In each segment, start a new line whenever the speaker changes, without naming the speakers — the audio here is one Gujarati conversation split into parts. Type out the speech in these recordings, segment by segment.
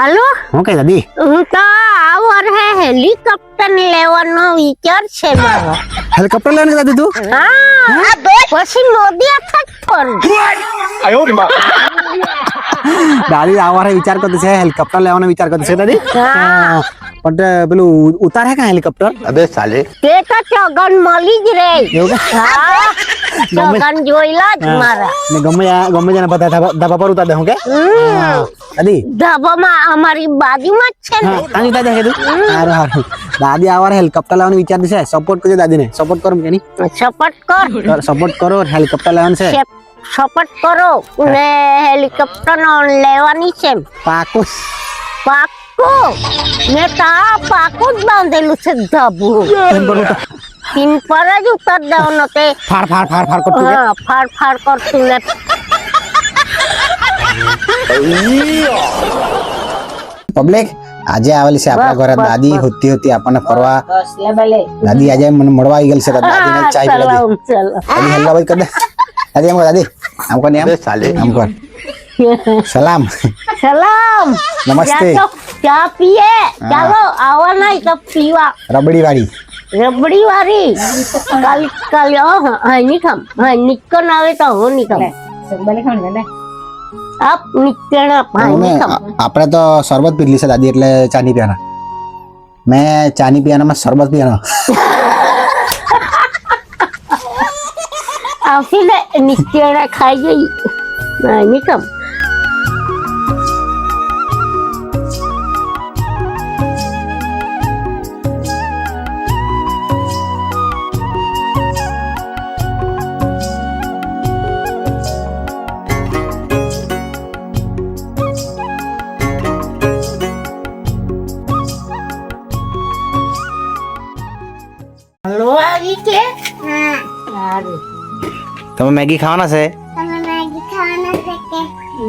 હાલો?
હું કઈ દાદી?
હું તો આ વર્ષે હેલિકોપ્ટર લેવાનો વિચાર છે મારો.
હેલિકોપ્ટર લેવાનું દાદી તું?
હા પછી મોદી હાથ જ કરું
દાદી આ વારે વિચાર કરતો છે હેલિકોપ્ટર લેવાનો વિચાર કરતો છે દાદી. પણ પેલું ઉતારે કા હેલિકોપ્ટર?
અબે સાલે.
તે તો ચોગન મળી જ રે
એવું
હા
ગમે-
ચોગન જોઈલા જ મારા.
ને ગમે ગમે જને બધા ધાબા પર ઉતાર દે હું કે?
હમ.
દાદી
ધાબામાં અમારી બાજુમાં જ છે ને
હા તાની ઉતાર દે કે તું હારું હારું દાદી આ વારે હેલિકોપ્ટર લેવાનું વિચાર છે સપોર્ટ કરજો દાદીને સપોર્ટ કરો કે નહીં
સપોર્ટ કર
સપોર્ટ કરો હેલિકોપ્ટર લેવાનું છે
સપોર્ટ કરો ને હેલિકોપ્ટર લેવાની છે
પાકું
પાકું મેં તા પાકું જ બાંધેલું છે ધાબુ
એમ કરું તો
તીન પર જ
પબ્લિક આજે આવેલી છે આપણા ઘરે દાદી. હોતી હોતી આપણને ફરવા. દાદી આજે મને મળવા આવી ગયેલી છે દાદીને ચાય
સલામ
દાદી હેલ્લા બાઈ કર દાદી એમ દાદી. આમ કોને એમ
સાલે
આમ કોણ સલામ.
સલામ.
નમસ્તે.
ચા પીએ. ચાલો આવા નહીં તો પીવા.
રબડી વાળી
રબડી વાળી કાલ કાલ હા નિકમ હા નિકમ આવે તો હો નિકમ આપ ખાણ હા
અમે
નિકમ
આ- આપણે તો શરબત પીધલી છે દાદી એટલે ચા નહીં પીવાના. મેં ચા નહીં પીવાનામાં શરબત પીવાના.
આવશે ને નિકણ ખાઈ જઈ. હા નિકમ. હલવો આવી છે સારું.
તમે મેગી ખાવાના છે?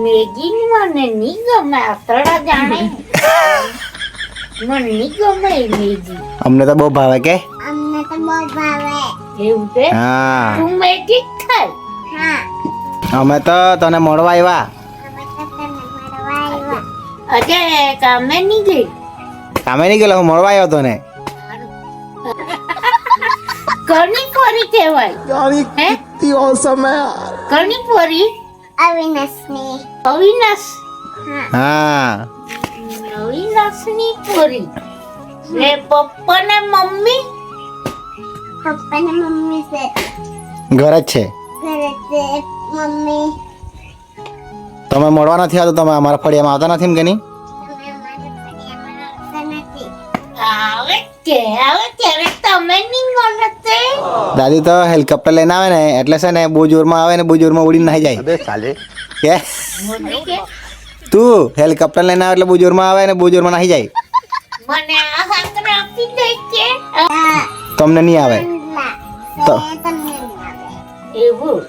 મેગી મને નહીં ગમે આતડા જાણે. મને નહીં ગમે મેગી.
અમને તો બહુ ભાવે કે?
એવું છે?
હા.
તું મેગી ખાય. હા.
અમે તો તને મળવા આવ્યા
અજય કામે નહીં ગઈ?
કામે નહીં ગયેલો હું મળવા આવ્યો તો ને
ઘરની પોરી કહેવાય. હે? ઘરની પોરી અવિનાશ?
હા.
અવિનાશની પોરી ને પપ્પા ને મમ્મી?
પપ્પાને મમ્મી છે.
ઘર જ છે.
ઘરે છે. મમ્મી.
તમે મળવા નથી આવતો તમે અમારા ફળિયામાં આવતા નથી એમ કે નહીં?
તમે અમારા ફળિયામાં આવતા નથી.
આવે કે આવે ત્યારે તમે નહીં મળે તે
દાદી તો હેલિકોપ્ટર લઈને આવે ને એટલે છે ને બહુ જોરમાં આવે ને બહુ જોરમાં ઉડીને નાઈ જાય.
અબે
કે? તું હેલિકોપ્ટર લઈને આવે એટલે બહુ જોરમાં આવે ને બહુ જોરમાં નાઈ જાય.
મને આ હાથ આપી દે કે
તમને નહીં આવે. તો
તમને નહીં આવે.
એવું?